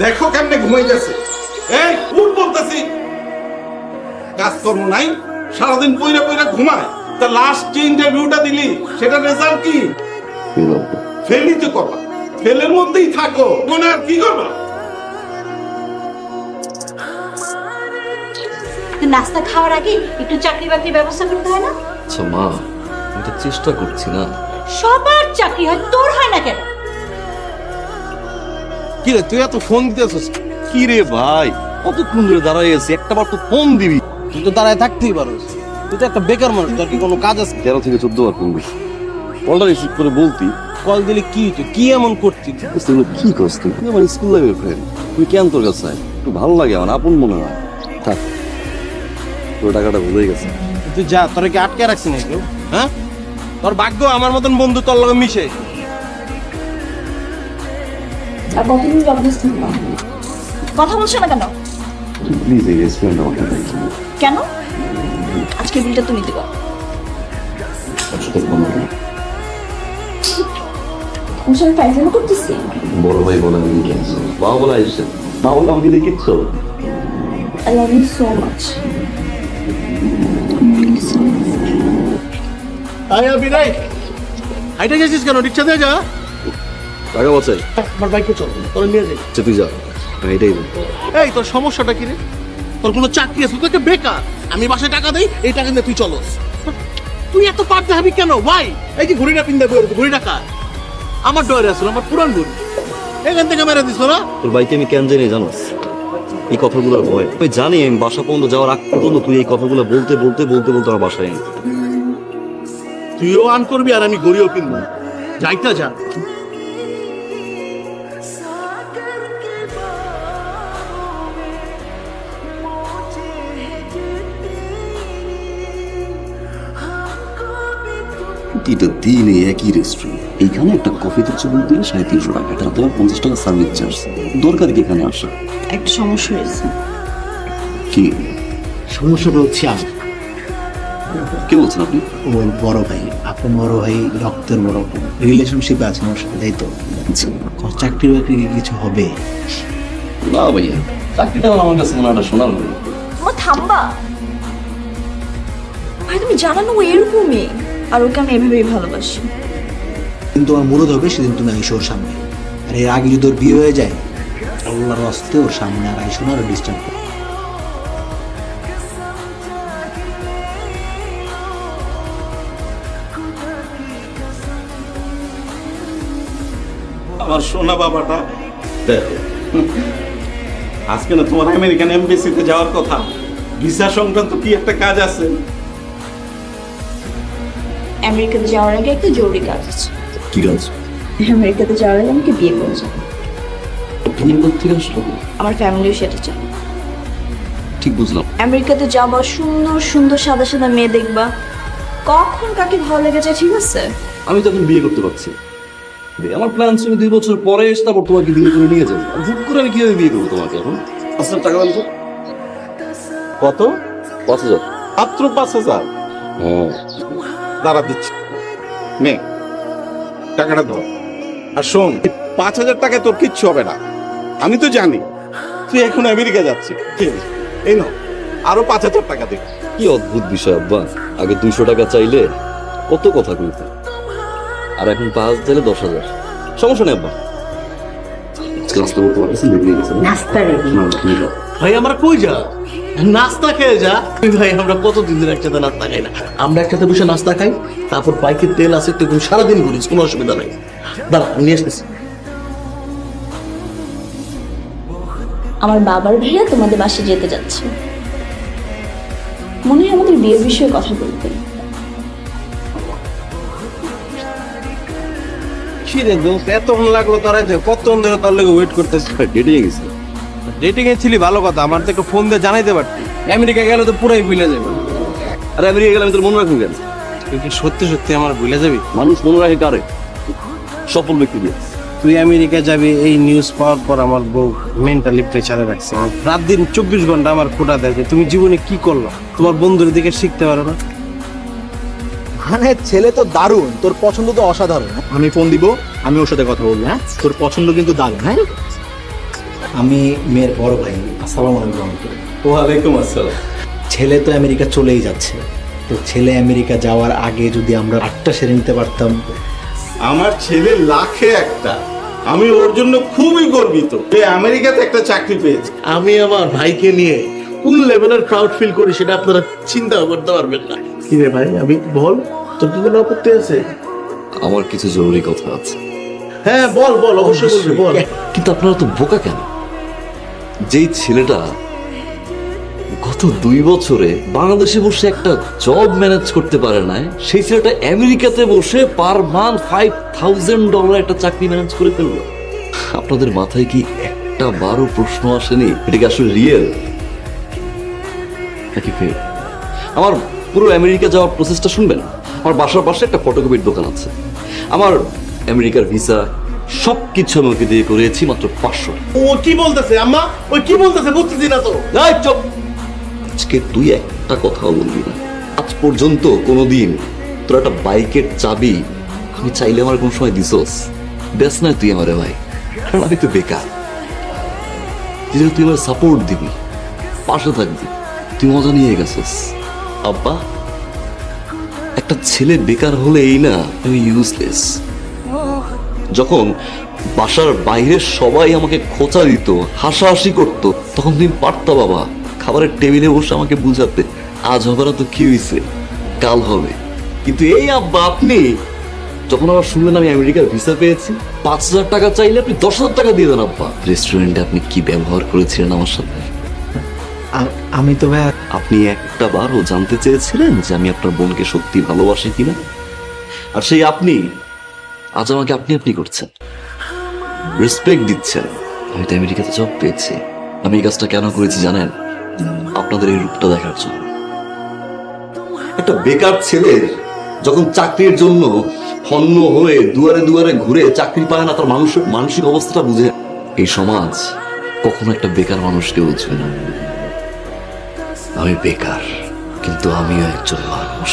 দেখো কেমনে ঘুমাইতেছে। এই উঠ বলতেছি। কাজকর্ম নাই সারাদিন পইরা পইরা ঘুমায়। তা লাস্ট যে ইন্টারভিউটা দিলি সেটা রেজাল্ট কি? ফেলই তো করবা ফেলের মধ্যেই থাকো। মনে আর কি করবা? নাস্তা খাওয়ার আগে একটু চাকরি বাকরি ব্যবস্থা করতে হয় না? আচ্ছা মা আমি তো চেষ্টা করছি না। সবার চাকরি হয় তোর হয় না কেন? কি রে তুই এত ফোন দিতেছিস? কি রে ভাই কতক্ষণ ধরে দাঁড়াই আছি? একটা বার তো ফোন দিবি। তুই তো দাঁড়ায় থাকতেই পারোস। তুই তো একটা বেকার মানুষ তোর কি কোনো কাজ আছে? তেরো থেকে চোদ্দ বার ফোন দিছি কলটা রিসিভ করে বলতি। কল দিলে কি হইতো? কি এমন বুঝতে কি করছ তুই? তুই আমার স্কুল লাইফের ফ্রেন্ড তুই কেন তোর কাছে একটু ভালো লাগে আমার আপন মনে হয়। থাক তোর টাকাটা ভুলে গেছে। তুই যা তোরা কি আটকে রাখছি না কেউ? হ্যাঁ? তোর ভাগ্য আমার মতন বন্ধু তোর লগে মিশে। আর কতদিন অভ্যস্ত কথা বলছো না কেন? প্লিজ এই রেস্টুরেন্ট আমাকে কেন? আজকে বিলটা তুমি দিবা। ওর ফাইজলামি করতেছি। বড় ভাই বলে আমি ক্যান্সার বাবা বলে আসছে। মা বলে আমাকে দেখিচ্ছ I love you so much আয় বিনাই হাইটা গেছিস কেন? রিক্সা দিয়ে যা। টাকা বাঁচাই আমার বাইকে চল তোরা নিয়ে যাই। আচ্ছা তুই যা। আমি এটাই বলব। এই তোর সমস্যাটা কি রে? তোর কোনো চাকরি আছে? তুই তো একটা বেকার। আমি বাসায় টাকা দেই এই টাকা দিয়ে তুই চলস। তুই এত পার দেখাবি কেন? ভাই এই যে ঘুড়িটা পিন্দা বই ঘুড়ি টাকা আমার ডরে আসলো আমার পুরান ঘুড়ি। এখান থেকে মেরে দিস না তোর বাইকে আমি কেন জানি জানোস? এই কথাগুলোর ভয়। আমি জানি আমি বাসা পর্যন্ত যাওয়ার আগ পর্যন্ত তুই এই কথাগুলো বলতে বলতে বলতে বলতে আমার বাসায় তুইও আন করবি আর আমি গড়িও কিনবো। যাইতা যা। প্রতিটা দিন একই রেস্টুরেন্ট এইখানে একটা কফিতে চুবুল দিলে সাড়ে তিনশো টাকা এটা তোমার পঞ্চাশ টাকা সার্ভিস চার্জ দরকার কি এখানে আসা? একটা সমস্যা হয়েছে। কি? সমস্যাটা হচ্ছে আমি। কি বলছেন আপনি? ওর বড় ভাই আপনার বড় ভাই রক্তের বড় রিলেশনশিপে আছে আমার সাথে তাই তো? আচ্ছা। চাকরি বাকরি কি কিছু হবে? না ভাইয়া চাকরিটা আমার কাছে মনে হয় শোনার থামবা। ভাই তুমি জানো না ও এরকমই? আর ওকে আমি এভাবেই ভালোবাসি। কিন্তু আমার মুরদ হবে সেদিন তুমি আইসো ওর সামনে। আর এর আগে যদি ওর বিয়ে হয়ে যায় আল্লাহর হস্তে ওর সামনে আর আইসো না আর ডিস্টার্ব আমার সোনা বাবাটা দেখো আজকে না তোমার আমেরিকান এমবেসিতে যাওয়ার কথা ভিসা সংক্রান্ত কি একটা কাজ আছে? আমেরিকাতে যাওয়ার আগে একটা জরুরি কাজ আছে। কি কাজ? আমেরিকাতে যাওয়ার আগে আমাকে বিয়ে করে যাও। তুমি থেকে আসলো? আমার ফ্যামিলিও সেটা চায়। ঠিক বুঝলাম। আমেরিকাতে যাবা সুন্দর সুন্দর সাদা সাদা মেয়ে দেখবা। কখন কাকে ভালো লেগেছে ঠিক আছে? আমি তো এখন বিয়ে করতে পারছি। আমার প্ল্যান ছিল দুই বছর পরে এসে তারপর তোমাকে বিয়ে করে নিয়ে যাব। হুট করে আমি কীভাবে বিয়ে করব তোমাকে এখন? পাঁচ হাজার টাকা দেন তো কত? পাঁচ হাজার। মাত্র পাঁচ হাজার? হ্যাঁ। দাঁড়া দিচ্ছি। নে, টাকাটা ধর। আর শোন পাঁচ হাজার টাকায় তোর কিচ্ছু হবে না। আমি তো জানি, তুই এখন আমেরিকা যাচ্ছিস। এই নাও, আরও পাঁচ হাজার টাকা দে। কি অদ্ভুত বিষয়, আব্বা। আগে দুইশো টাকা চাইলে কত কথা কইতে আর এখন পাঁচ দিলে দশ হাজার। সমস্যা নেই, আব্বা। আজকে নাস্তা করতে রেডি হয়ে গেছে নাস্তা রেডি। ভাই আমরা কই যা নাস্তা খেয়ে যা। তুই ভাই আমরা কতদিন ধরে একসাথে নাস্তা খাই না? আমরা একসাথে বসে নাস্তা খাই তারপর বাইকের তেল আছে তুই সারাদিন ঘুরিস কোনো অসুবিধা নাই। দাঁড়া আমি নিয়ে আসতেছি। আমার বাবার ভাইয়া তোমাদের বাসে যেতে যাচ্ছে। মনে হয় আমাদের বিয়ের বিষয়ে কথা বলতে কি রে দোস্ত এতক্ষণ লাগল তোরা যে কতক্ষণ ধরে তোর লেগে ওয়েট করতেছি। হয়ে গেছে ডেটিং এ ছিলি ভালো কথা আমার তো একটু ফোন দিয়ে জানাইতে পারতি। আমেরিকা গেলে তো পুরাই ভুলে যাবে। আর আমেরিকা গেলে আমি তোর মনে রাখুন কেন? তুই কি সত্যি সত্যি আমার ভুলে যাবি? মানুষ মনে রাখে কারে? সফল ব্যক্তি দিয়ে। তুই আমেরিকা যাবি এই নিউজ পাওয়ার পর আমার বউ মেন্টালি প্রেসারে রাখছে। রাত দিন চব্বিশ ঘণ্টা আমার খোটা দেয় তুমি জীবনে কি করল? তোমার বন্ধুর দিকে শিখতে পারো না? মানে ছেলে তো দারুণ তোর পছন্দ তো অসাধারণ। আমি ফোন দিব আমি ওর সাথে কথা বলব হ্যাঁ? তোর পছন্দ কিন্তু দারুণ হ্যাঁ? আমি মেয়ের বড় ভাই আসসালামু আলাইকুম। ওয়ালাইকুম আসসালাম। ছেলে তো আমেরিকা চলেই যাচ্ছে। তো ছেলে আমেরিকা যাওয়ার আগে যদি আমরা আটটা সেরে নিতে পারতাম। আমার ছেলে লাখে একটা। আমি ওর জন্য খুবই গর্বিত। যে আমেরিকাতে একটা চাকরি পেয়েছে। আমি আমার ভাইকে নিয়ে কোন লেভেলের প্রাউড ফিল করি সেটা আপনারা চিন্তাও করতে পারবেন না। কি রে ভাই? আমি বল তোর কি কোনো আপত্তি আছে? আমার কিছু জরুরি কথা আছে। হ্যাঁ বল বল অবশ্যই বলবি বল। কিন্তু আপনারা তো বোকা কেন? যেই ছেলেটা গত দুই বছরে বাংলাদেশে বসে একটা জব ম্যানেজ করতে পারে না সেই ছেলেটা আমেরিকাতে বসে per month five thousand dollar একটা চাকরি ম্যানেজ করে ফেলল। আপনাদের মাথায় কি একটা বারো প্রশ্ন আসেনি? এটা কি আসলে রিয়েল নাকি আমার পুরো আমেরিকা যাওয়ার প্রসেসটা শুনবেন? আমার বাসার পাশে একটা ফটোকপির দোকান আছে। আমার আমেরিকার ভিসা সব কিছু আমি ওকে দিয়ে করিয়েছি মাত্র পাঁচশো। ও কি বলতেছে আম্মা? ওই কি বলতেছে বুঝতেছি না তো। এই চুপ! আজকে তুই একটা কথা বলবি না। আজ পর্যন্ত কোনোদিন তোর একটা বাইকের চাবি আমি চাইলে আমার কোন সময় দিছস। দেস না তুই আমারে ভাই। কারণ আমি তো বেকার। তুই তুই আমার সাপোর্ট দিবি। পাশে থাকবি। তুই মজা নিয়ে গেছস। আব্বা, একটা ছেলে বেকার হলে এই না আমি ইউজলেস যখন বাসার বাইরে সবাই আমাকে খোঁচা দিত, হাসাহাসি করতো, তখন তুমি পারতা বাবা, খাবারের টেবিলে বসে আমাকে বুঝাতে। আজ হবে না তো কি হয়েছে কাল হবে। কিন্তু এই আব্বা, আপনি, যখন আবার শুনলেন আমি আমেরিকার ভিসা পেয়েছি, পাঁচ হাজার টাকা চাইলে আপনি দশ হাজার টাকা দিয়ে দেন আব্বা। রেস্টুরেন্টে আপনি কি ব্যবহার করেছিলেন আমার সাথে? আমি তো ভাই আপনি একটা বারও জানতে চেয়েছিলেন যে আমি আপনার বোনকে সত্যি ভালোবাসি কিনা? আর সেই আপনি, আজ আমাকে আপনি আপনি করছেন। রেসপেক্ট দিচ্ছেন। আমি তো আমেরিকাতে জব পেয়েছি। আমি এই কাজটা কেন করেছি জানেন? আপনাদের এই রূপটা দেখার জন্য। একটা বেকার ছেলের যখন চাকরির জন্য হন্য হয়ে দুয়ারে দুয়ারে ঘুরে চাকরি পায় না, তার মানুষের মানসিক অবস্থাটা বুঝে এই সমাজ কখনো একটা বেকার মানুষকে বুঝবে না। আমি বেকার কিন্তু আমিও একজন মানুষ।